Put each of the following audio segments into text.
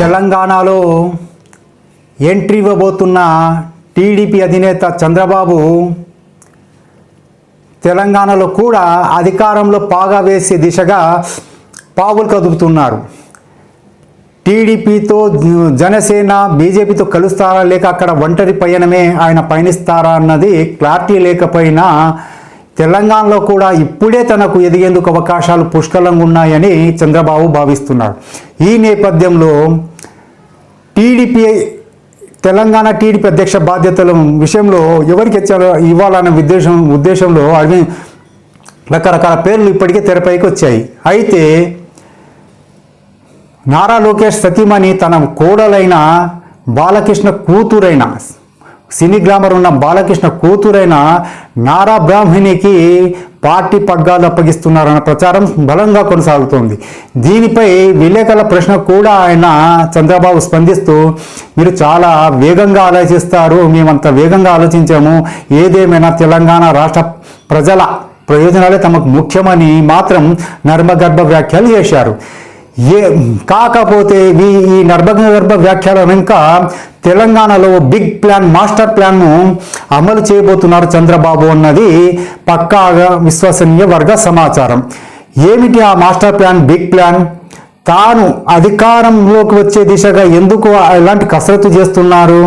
తెలంగాణలో entry ఇవ్వబోతున్న TDP అధినేత చంద్రబాబు తెలంగాణలో కూడా అధికారంలో పాగా వేసే దిశగా పావులు కదుపుతున్నారు. టీడీపీతో జనసేన బీజేపీతో కలుస్తారా లేక అక్కడ ఒంటరి పయనమే ఆయన పయనిస్తారా అన్నది క్లారిటీ లేకపోయినా తెలంగాణలో కూడా ఇప్పుడే తనకు ఎదిగేందుకు అవకాశాలు పుష్కలంగా ఉన్నాయని చంద్రబాబు భావిస్తున్నాడు ఈ నేపథ్యంలో టీడీపీ తెలంగాణ టీడీపీ అధ్యక్ష బాధ్యతల విషయంలో ఎవరికి ఇచ్చారో ఇవ్వాలన్న ఉద్దేశం ఉద్దేశంలో అవి రకరకాల పేర్లు ఇప్పటికే తెరపైకి వచ్చాయి. అయితే నారా లోకేష్ సతీమణి తన కోడలైన బాలకృష్ణ కూతురైన సినీ గ్లామర్ ఉన్న బాలకృష్ణ కూతురైన నారా బ్రాహ్మణికి పార్టీ పగ్గాలు అప్పగిస్తున్నారన్న ప్రచారం బలంగా కొనసాగుతోంది. దీనిపై విలేకరుల ప్రశ్న కూడా ఆయన చంద్రబాబు స్పందిస్తూ మీరు చాలా వేగంగా ఆలోచిస్తారు మేమంత వేగంగా ఆలోచించాము. ఏదేమైనా తెలంగాణ రాష్ట్ర ప్రజల ప్రయోజనాలే తమకు ముఖ్యమని మాత్రం నర్మగర్భ వ్యాఖ్యలు చేశారు. ఏ కాకపోతే ఈ ఈ నర్భగర్భ వ్యాఖ్యల వెనుక తెలంగాణలో బిగ్ ప్లాన్ మాస్టర్ ప్లాన్ను అమలు చేయబోతున్నారు చంద్రబాబు అన్నది పక్కాగా విశ్వసనీయ వర్గ సమాచారం. ఏమిటి ఆ మాస్టర్ ప్లాన్ బిగ్ ప్లాన్? తాను అధికారంలోకి వచ్చే దిశగా ఎందుకు ఎలాంటి కసరత్తు చేస్తున్నారు?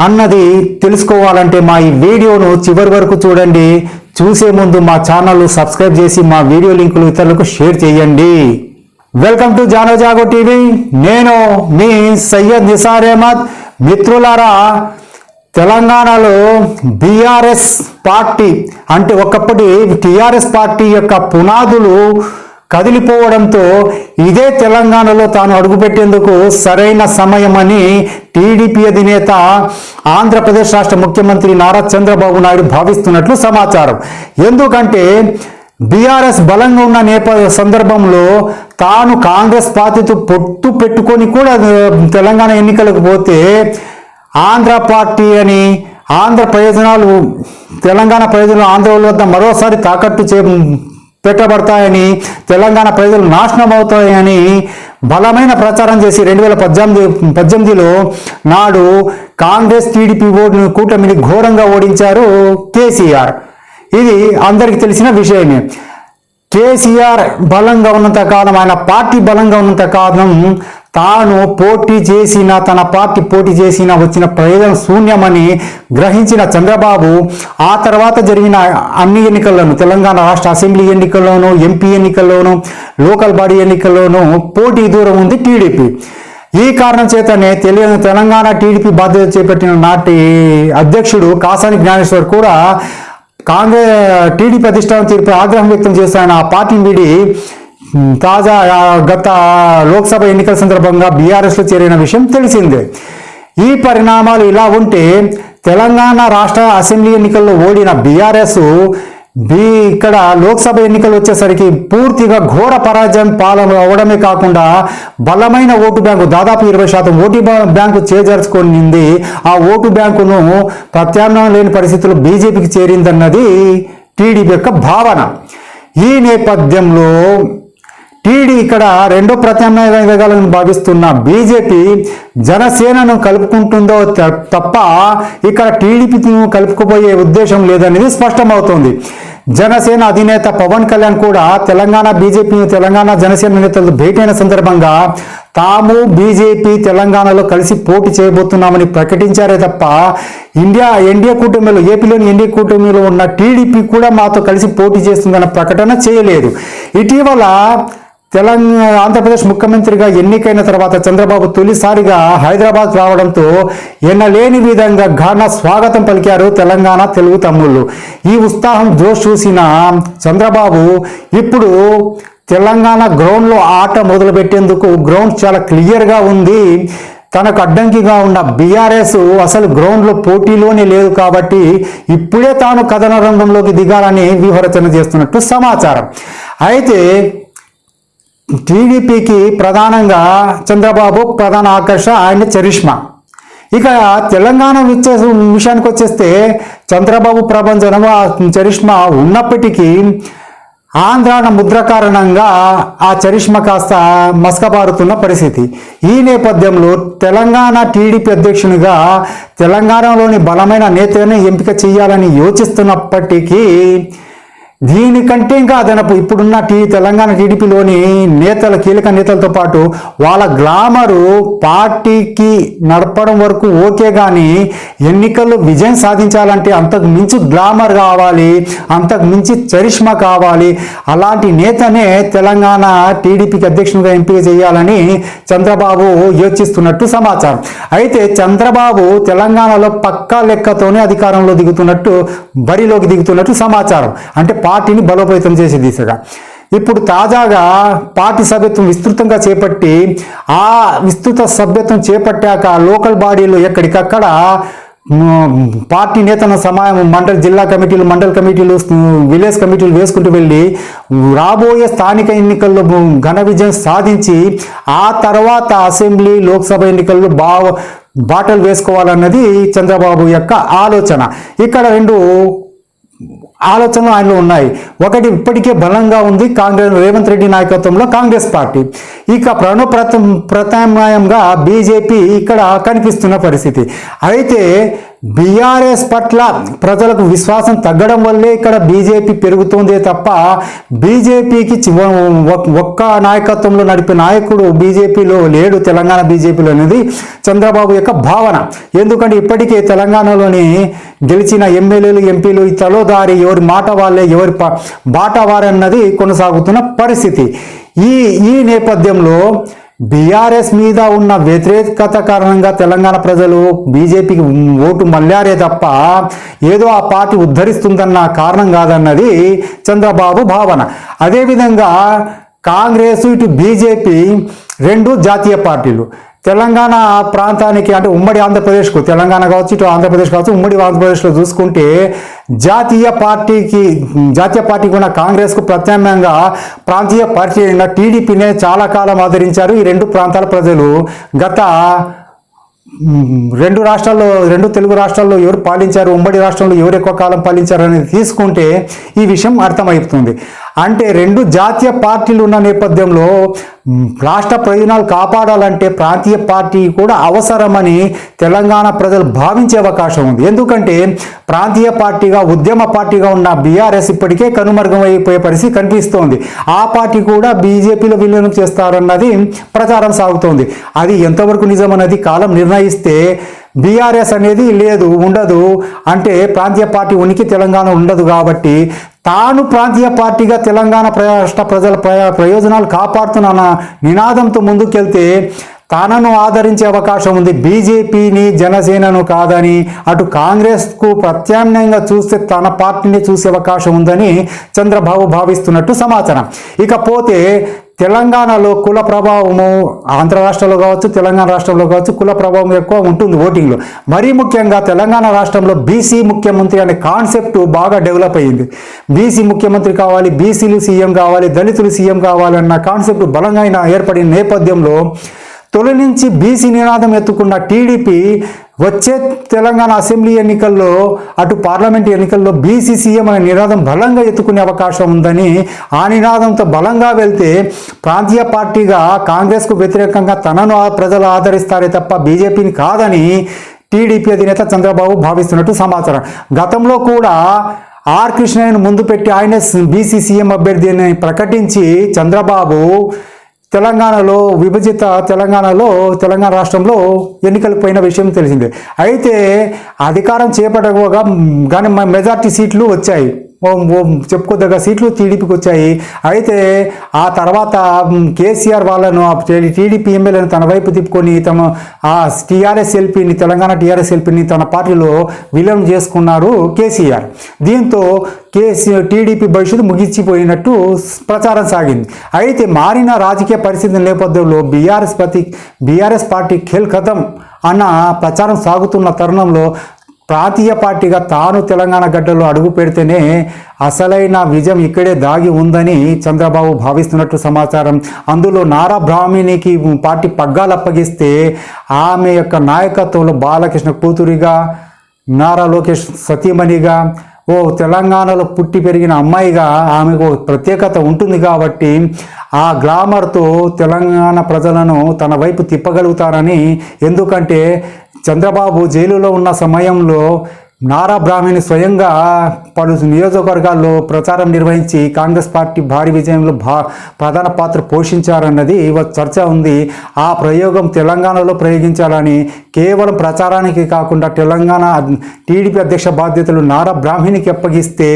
అన్నది తెలుసుకోవాలంటే మా ఈ వీడియోను చివరి వరకు చూడండి. చూసే ముందు మా ఛానల్ సబ్స్క్రైబ్ చేసి మా వీడియో లింకులు ఇతరులకు షేర్ చేయండి. వెల్కమ్ టు జానోజాగో టీవీ నేను మీ సయ్యద్ నిసార్ అహ్మద్. మిత్రులారా తెలంగాణలో బీఆర్ఎస్ పార్టీ అంటే ఒకప్పటి టీఆర్ఎస్ పార్టీ యొక్క పునాదులు కదిలిపోవడంతో ఇదే తెలంగాణలో తాను అడుగుపెట్టేందుకు సరైన సమయమని టీడీపీ అధినేత ఆంధ్రప్రదేశ్ రాష్ట్ర ముఖ్యమంత్రి నారా చంద్రబాబు నాయుడు భావిస్తున్నట్లు సమాచారం. ఎందుకంటే బీఆర్ఎస్ బలంగా ఉన్న నేప సందర్భంలో తాను కాంగ్రెస్ పార్టీతో పొట్టు పెట్టుకొని కూడా తెలంగాణ ఎన్నికలకు పోతే ఆంధ్ర పార్టీ అని ఆంధ్ర ప్రయోజనాలు తెలంగాణ ప్రయోజనాలు ఆంధ్ర వద్ద మరోసారి తాకట్టు చే పెట్టబడతాయని తెలంగాణ ప్రజలు నాశనం అవుతాయని బలమైన ప్రచారం చేసి రెండు వేల పద్దెనిమిది పద్దెనిమిదిలో నాడు కాంగ్రెస్ టీడీపీ ఓటు కూటమిని ఘోరంగా ఓడించారు కేసీఆర్. ఇది అందరికీ తెలిసిన విషయమే. కేసీఆర్ బలంగా ఉన్నంత కాలం ఆయన పార్టీ బలంగా ఉన్నంత కాలం తాను పోటీ చేసిన తన పార్టీ పోటీ చేసిన వచ్చిన ప్రయోజనం శూన్యమని గ్రహించిన చంద్రబాబు ఆ తర్వాత జరిగిన అన్ని ఎన్నికల్లోనూ తెలంగాణ రాష్ట్ర అసెంబ్లీ ఎన్నికల్లోనూ ఎంపీ ఎన్నికల్లోనూ లోకల్ బాడీ ఎన్నికల్లోనూ పోటీ దూరం ఉంది టీడీపీ. ఈ కారణం చేతనే తెలియని తెలంగాణ టీడీపీ బాధ్యత చేపట్టిన నాటి అధ్యక్షుడు కాసాని జ్ఞానేశ్వర్ కూడా కాంగ్రెస్ టీడీపీ అధిష్టానం తీర్పు ఆగ్రహం వ్యక్తం చేశాయని ఆ పార్టీని వీడి తాజా గత లోక్సభ ఎన్నికల సందర్భంగా బీఆర్ఎస్లో చేరిన విషయం తెలిసిందే. ఈ పరిణామాలు ఇలా ఉంటే తెలంగాణ రాష్ట్ర అసెంబ్లీ ఎన్నికల్లో ఓడిన బీఆర్ఎస్ బి ఇక్కడ లోక్సభ ఎన్నికలు వచ్చేసరికి పూర్తిగా ఘోర పరాజయం పాలన అవడమే కాకుండా బలమైన ఓటు బ్యాంకు దాదాపు ఇరవై శాతం ఓటు బ్యాంకు చేజార్చుకొనింది. ఆ ఓటు బ్యాంకును ప్రత్యామ్నాయం లేని పరిస్థితులు బీజేపీకి చేరిందన్నది టీడీపీ యొక్క భావన. ఈ నేపథ్యంలో టీడీ ఇక్కడ రెండో ప్రత్యామ్నాయ ఎదగాలని భావిస్తున్న బీజేపీ జనసేనను కలుపుకుంటుందో తప్ప ఇక్కడ టీడీపీను కలుపుకుపోయే ఉద్దేశం లేదనేది స్పష్టమవుతోంది. జనసేన అధినేత పవన్ కళ్యాణ్ కూడా తెలంగాణ బీజేపీ తెలంగాణ జనసేన నేతలు భేటీ అయిన సందర్భంగా తాము బీజేపీ తెలంగాణలో కలిసి పోటీ చేయబోతున్నామని ప్రకటించారే తప్ప ఇండియా ఎన్డీఏ కూటమిలో ఏపీలోని ఎన్డీఏ కూటమిలో ఉన్న టీడీపీ కూడా మాతో కలిసి పోటీ చేస్తుందన్న ప్రకటన చేయలేదు. ఇటీవల తెలంగాణ ఆంధ్రప్రదేశ్ ముఖ్యమంత్రిగా ఎన్నికైన తర్వాత చంద్రబాబు తొలిసారిగా హైదరాబాద్ రావడంతో ఎన్నలేని విధంగా ఘన స్వాగతం పలికారు తెలంగాణ తెలుగు తమ్ముళ్ళు. ఈ ఉత్సాహం జోష్ చూసిన చంద్రబాబు ఇప్పుడు తెలంగాణ గ్రౌండ్లో ఆట మొదలుపెట్టేందుకు గ్రౌండ్ చాలా క్లియర్గా ఉంది. తనకు అడ్డంకిగా ఉన్న బీఆర్ఎస్ అసలు గ్రౌండ్లో పోటీలోనే లేదు కాబట్టి ఇప్పుడే తాను కథన రంగంలోకి దిగాలని వ్యూహరచన చేస్తున్నట్టు సమాచారం. అయితే టీడీపీకి ప్రధానంగా చంద్రబాబు ప్రధాన ఆకర్షణ ఆయన చరిష్మా. ఇక తెలంగాణ విచ్చే విషయానికి వచ్చేస్తే చంద్రబాబు ప్రభంజనం ఆ చరిష్మా ఉన్నప్పటికీ ఆంధ్రాన ముద్ర కారణంగా ఆ చరిష్మ కాస్త మసకబారుతున్న పరిస్థితి. ఈ నేపథ్యంలో తెలంగాణ టీడీపీ అధ్యక్షునిగా తెలంగాణలోని బలమైన నేతని ఎంపిక చేయాలని యోచిస్తున్నప్పటికీ దీనికంటే ఇంకా అదనపు. ఇప్పుడున్న టీ తెలంగాణ టీడీపీలోని నేతల కీలక నేతలతో పాటు వాళ్ళ గ్లామరు పార్టీకి నడపడం వరకు ఓకే కానీ ఎన్నికల్లో విజయం సాధించాలంటే అంతకు మించి గ్లామర్ కావాలి అంతకు మించి చరిష్మా కావాలి. అలాంటి నేతనే తెలంగాణ టీడీపీకి అధ్యక్షునిగా ఎంపిక చేయాలని చంద్రబాబు యోచిస్తున్నట్టు సమాచారం. అయితే చంద్రబాబు తెలంగాణలో పక్కా లెక్కతోనే అధికారంలో దిగుతున్నట్టు బరిలోకి దిగుతున్నట్టు సమాచారం. అంటే పార్టీని బలోపేతం చేసే దిశగా. ఇప్పుడు తాజాగా పార్టీ సభ్యత్వం విస్తృతంగా చేపట్టి ఆ విస్తృత సభ్యత్వం చేపట్టాక లోకల్ బాడీలో ఎక్కడికక్కడ పార్టీ నేతల సమాయం మండల జిల్లా కమిటీలు మండల కమిటీలు విలేజ్ కమిటీలు వేసుకుంటూ వెళ్ళి రాబోయే స్థానిక ఎన్నికల్లో ఘన విజయం సాధించి ఆ తర్వాత అసెంబ్లీ లోక్సభ ఎన్నికల్లో బా బాటలు వేసుకోవాలన్నది చంద్రబాబు యొక్క ఆలోచన. ఇక్కడ రెండు ఆలోచనలు ఆయనలో ఉన్నాయి. ఒకటి ఇప్పటికే బలంగా ఉంది. కాంగ్రెస్ రేవంత్ రెడ్డి నాయకత్వంలో కాంగ్రెస్ పార్టీ. ఇక ప్రణు ప్రత ప్రత్యామ్నాయంగా బీజేపీ ఇక్కడ కనిపిస్తున్న పరిస్థితి. అయితే బీఆర్ఎస్ పట్ల ప్రజలకు విశ్వాసం తగ్గడం వల్లే ఇక్కడ బీజేపీ పెరుగుతుందే తప్ప బీజేపీకి ఒ- ఒక్క నాయకత్వంలో నడిపే నాయకుడు బీజేపీలో లేడు తెలంగాణ బీజేపీలో అనేది చంద్రబాబు యొక్క భావన. ఎందుకంటే ఇప్పటికే తెలంగాణలోని గెలిచిన ఎమ్మెల్యేలు ఎంపీలు ఈ తలోదారి ఎవరి మాట వాళ్ళే ఎవరి బాట వారన్నది కొనసాగుతున్న పరిస్థితి. ఈ ఈ నేపథ్యంలో బీఆర్ఎస్ మీద ఉన్న వ్యతిరేకత కారణంగా తెలంగాణ ప్రజలు బీజేపీకి ఓటు మళ్ళారే తప్ప ఏదో ఆ పార్టీ ఉద్ధరిస్తుందన్న కారణం కాదన్నది చంద్రబాబు భావన. అదేవిధంగా కాంగ్రెస్ ఇటు బీజేపీ రెండు జాతీయ పార్టీలు. తెలంగాణ ప్రాంతానికి అంటే ఉమ్మడి ఆంధ్రప్రదేశ్కు తెలంగాణ కావచ్చు ఇటు ఆంధ్రప్రదేశ్ కావచ్చు ఉమ్మడి ఆంధ్రప్రదేశ్లో చూసుకుంటే జాతీయ పార్టీకి జాతీయ పార్టీకి ఉన్న కాంగ్రెస్కు ప్రత్యామ్నాయంగా ప్రాంతీయ పార్టీ అయిన టీడీపీనే చాలా కాలం ఆదరించారు. ఈ రెండు ప్రాంతాల ప్రజలు గత రెండు రాష్ట్రాల్లో రెండు తెలుగు రాష్ట్రాల్లో ఎవరు పాలించారు ఉమ్మడి రాష్ట్రంలో ఎవరు ఎక్కువ కాలం పాలించారు అనేది తీసుకుంటే ఈ విషయం అర్థమవుతుంది. అంటే రెండు జాతీయ పార్టీలు ఉన్న నేపథ్యంలో రాష్ట్ర ప్రయోజనాలు కాపాడాలంటే ప్రాంతీయ పార్టీ కూడా అవసరమని తెలంగాణ ప్రజలు భావించే అవకాశం ఉంది. ఎందుకంటే ప్రాంతీయ పార్టీగా ఉద్యమ పార్టీగా ఉన్న బీఆర్ఎస్ ఇప్పటికే కనుమరుగమైపోయే పరిస్థితి కనిపిస్తోంది. ఆ పార్టీ కూడా బీజేపీలో విలీనం చేస్తారన్నది ప్రచారం సాగుతోంది. అది ఎంతవరకు నిజమన్నది కాలం నిర్ణయిస్తే బీఆర్ఎస్ అనేది లేదు ఉండదు. అంటే ప్రాంతీయ పార్టీ ఉనికి తెలంగాణ ఉండదు కాబట్టి తాను ప్రాంతీయ పార్టీగా తెలంగాణ ప్ర- రాష్ట్ర ప్రజల ప్రయోజనాలు కాపాడుతున్న నినాదంతో ముందుకెళ్తే తనను ఆదరించే అవకాశం ఉంది. బీజేపీని జనసేనను కాదని అటు కాంగ్రెస్కు ప్రత్యామ్నాయంగా చూస్తే తన పార్టీని చూసే అవకాశం ఉందని చంద్రబాబు భావిస్తున్నట్టు సమాచారం. ఇకపోతే తెలంగాణలో కుల ప్రభావము ఆంధ్ర రాష్ట్రంలో కావచ్చు తెలంగాణ రాష్ట్రంలో కావచ్చు కుల ప్రభావం ఎక్కువ ఉంటుంది ఓటింగ్లో. మరీ ముఖ్యంగా తెలంగాణ రాష్ట్రంలో బీసీ ముఖ్యమంత్రి అనే కాన్సెప్ట్ బాగా డెవలప్ అయ్యింది బీసీ ముఖ్యమంత్రి కావాలి బీసీలు సీఎం కావాలి దళితులు సీఎం కావాలన్న కాన్సెప్ట్ బలంగా ఏర్పడిన నేపథ్యంలో తొలి నుంచి బీసీ నినాదం ఎత్తుకున్న టీడీపీ వచ్చే తెలంగాణ అసెంబ్లీ ఎన్నికల్లో అటు పార్లమెంట్ ఎన్నికల్లో బీసీ సీఎం అనే నినాదం బలంగా ఎత్తుకునే అవకాశం ఉందని ఆ నినాదంతో బలంగా వెళ్తే ప్రాంతీయ పార్టీగా కాంగ్రెస్కు వ్యతిరేకంగా తనను ప్రజలు ఆదరిస్తారే తప్ప బీజేపీని కాదని టీడీపీ అధినేత చంద్రబాబు భావిస్తున్నట్టు సమాచారం. గతంలో కూడా ఆర్ కృష్ణయ్యను ముందు పెట్టి ఆయన బీసీ సీఎం అభ్యర్థి అని ప్రకటించి చంద్రబాబు తెలంగాణలో విభజిత తెలంగాణలో తెలంగాణ రాష్ట్రంలో ఎన్నికలు పోయిన విషయం తెలిసిందే. అయితే అధికారం చేపట్టగా కానీ మెజార్టీ సీట్లు వచ్చాయి. చెప్పుకోదగ్గ సీట్లు టీడీపీకి వచ్చాయి అయితే ఆ తర్వాత కేసీఆర్ వాళ్ళను టీడీపీ ఎమ్మెల్యేను తన వైపు తిప్పుకొని తమ ఆ టీఆర్ఎస్ ఎల్పీని తెలంగాణ టీఆర్ఎస్ ఎల్పీని తన పార్టీలో విలీనం చేసుకున్నారు కేసీఆర్. దీంతో కేసీ టీడీపీ భవిష్యత్తు ముగించిపోయినట్టు ప్రచారం సాగింది. అయితే మారిన రాజకీయ పరిస్థితుల నేపథ్యంలో బీఆర్ఎస్ ప్రతి బీఆర్ఎస్ పార్టీ ఖేల్ కథం అన్న ప్రచారం సాగుతున్న తరుణంలో ప్రాంతీయ పార్టీగా తాను తెలంగాణ గడ్డలో అడుగు పెడితేనే అసలైన విజయం ఇక్కడే దాగి ఉందని చంద్రబాబు భావిస్తున్నట్టు సమాచారం. అందులో నారా బ్రాహ్మణికి పార్టీ పగ్గాలు అప్పగిస్తే ఆమె యొక్క నాయకత్వంలో బాలకృష్ణ కూతురిగా నారా లోకేష్ సతీమణిగా ఓ తెలంగాణలో పుట్టి పెరిగిన అమ్మాయిగా ఆమెకు ప్రత్యేకత ఉంటుంది కాబట్టి ఆ గ్లామర్తో తెలంగాణ ప్రజలను తన వైపు తిప్పగలుగుతారని ఎందుకంటే చంద్రబాబు జైలులో ఉన్న సమయంలో నారా బ్రాహ్మణి స్వయంగా పలు నియోజకవర్గాల్లో ప్రచారం నిర్వహించి కాంగ్రెస్ పార్టీ భారీ విజయంలో భా ప్రధాన పాత్ర పోషించారన్నది చర్చ ఉంది. ఆ ప్రయోగం తెలంగాణలో ప్రయోగించాలని కేవలం ప్రచారానికి కాకుండా తెలంగాణ టీడీపీ అధ్యక్ష బాధ్యతలు నారా బ్రాహ్మణికి అప్పగిస్తే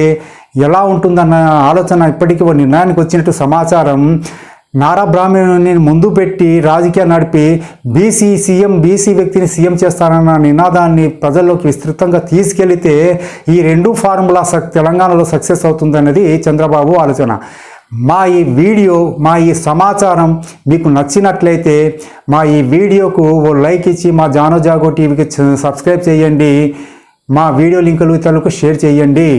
ఎలా ఉంటుందన్న ఆలోచన ఇప్పటికీ నిర్ణయానికి వచ్చినట్టు సమాచారం. నారా బ్రాహ్మణుని ముందు పెట్టి రాజకీయాలు నడిపి బీసీ సీఎం బీసీ వ్యక్తిని సీఎం చేస్తానన్న నినాదాన్ని ప్రజల్లోకి విస్తృతంగా తీసుకెళ్తే ఈ రెండు ఫార్ములా తెలంగాణలో సక్సెస్ అవుతుందన్నది చంద్రబాబు ఆలోచన. మా ఈ వీడియో మా ఈ సమాచారం మీకు నచ్చినట్లయితే మా ఈ వీడియోకు ఓ లైక్ ఇచ్చి మా జానో జాగో టీవీకి సబ్స్క్రైబ్ చేయండి. మా వీడియో లింకులు ఇతరులకు షేర్ చేయండి.